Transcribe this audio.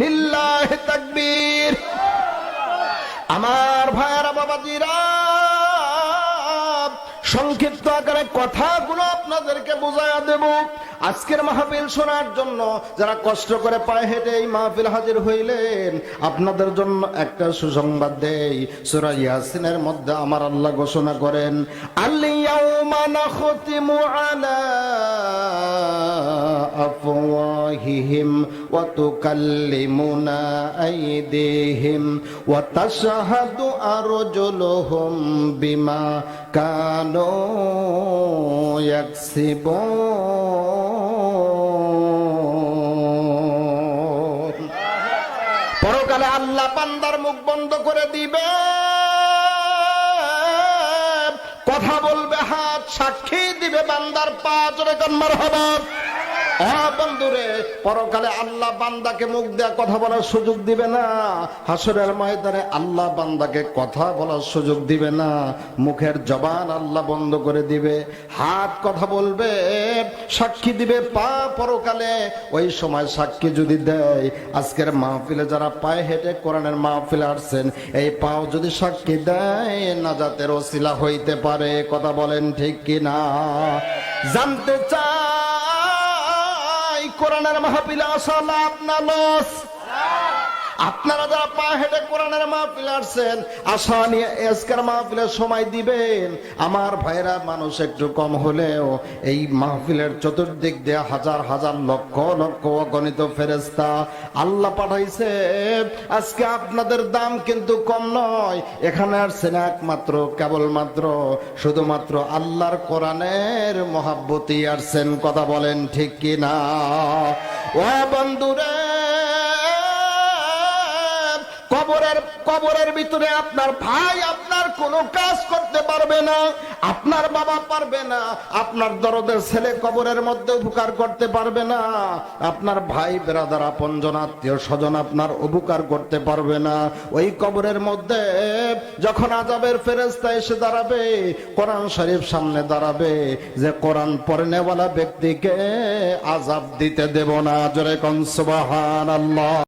লিল্লাহ তাকবীর। আমার ভাইয়ারা বাবাজিরা সংক্ষিপ্ত আকারে কথাগুলো আপনাদেরকে বোঝায়া দেব। আজকের মাহফিল শোনার জন্য যারা কষ্ট করে পায়ে হেঁটে এই মাহফিল হাজির হইলেন, আপনাদের জন্য একটা সুসংবাদ দেই। সূরা ইয়াসিনের মধ্যে আমার আল্লাহ ঘোষণা করেন আলিয়াউমা নাখতিমু আলা আফওয়াহিহিম ওয়া তুকাল্লিমুনা আইদিহিম ওয়া তাশহাদু আরজুলুহুম বিমা কানু ইয়াকসিবুন। পরকালে আল্লাহ পান্দার মুখ বন্ধ করে দিবে। কথা বলবে, হাত সাক্ষী দিবে বান্দার পাঁচ চলে মার হবা বন্ধুরে, পরকালে আল্লাহ বান্দাকে মুখ দেয়া কথা বলার সুযোগ দিবে না। হাসরের ময়দানে আল্লাহ বান্দাকে কথা বলার সুযোগ দিবে না। মুখের জবান আল্লাহ বন্ধ করে দিবে। হাত কথা বলবে, সাক্ষী দিবে পা পরকালে। ওই সময় সাক্ষী যদি দেয়, আজকের মাহফিলে যারা পায়ে হেঁটে কোরআনের মাহফিলে আসছেন, এই পাও যদি সাক্ষী দেয় না নাজাতের ওসিলা হইতে পারে। কথা বলেন ঠিক কিনা? জানতে চাই কোরআনের মাহফিলে আসা লাভ না লস। আপনারা যারা পা হেঁটে কোরআনের মাহফিল আসছেন, আশা নিয়ে এসকার মাহফিলের সময় দিবেন। আমার ভাইরা মানুষ একটু কম হলেও এই মাহফিলের চতুর্দিক দিয়ে হাজার হাজার লক্ষ লক্ষ অগণিত ফেরেস্তা আল্লাহ পাঠাইছে। আজকে আপনাদের দাম কিন্তু কম নয়, এখানে আসছেন একমাত্র, কেবলমাত্র, শুধুমাত্র আল্লাহর কোরআনের মহাব্বতী আসছেন। কথা বলেন ঠিক কিনা? ও বন্ধুরে কবরের কবরের ভিতরে আপনার ভাই আপনার কোনো কাজ করতে পারবে না, আপনার বাবা পারবে না, আপনার দরদের ছেলে কবরের মধ্যে উপকার করতে পারবে না, আপনার ভাই বেরাদার আপনজন, আত্মীয় স্বজন আপনার উপকার করতে পারবে না। ওই কবরের মধ্যে যখন আজাবের ফেরেস্তা এসে দাঁড়াবে, কোরআন শরীফ সামনে দাঁড়াবে, যে কোরআন পড়ে নেওয়ালা ব্যক্তিকে আজাব দিতে দেব না। জোরে কনসবাহান আল্লাহ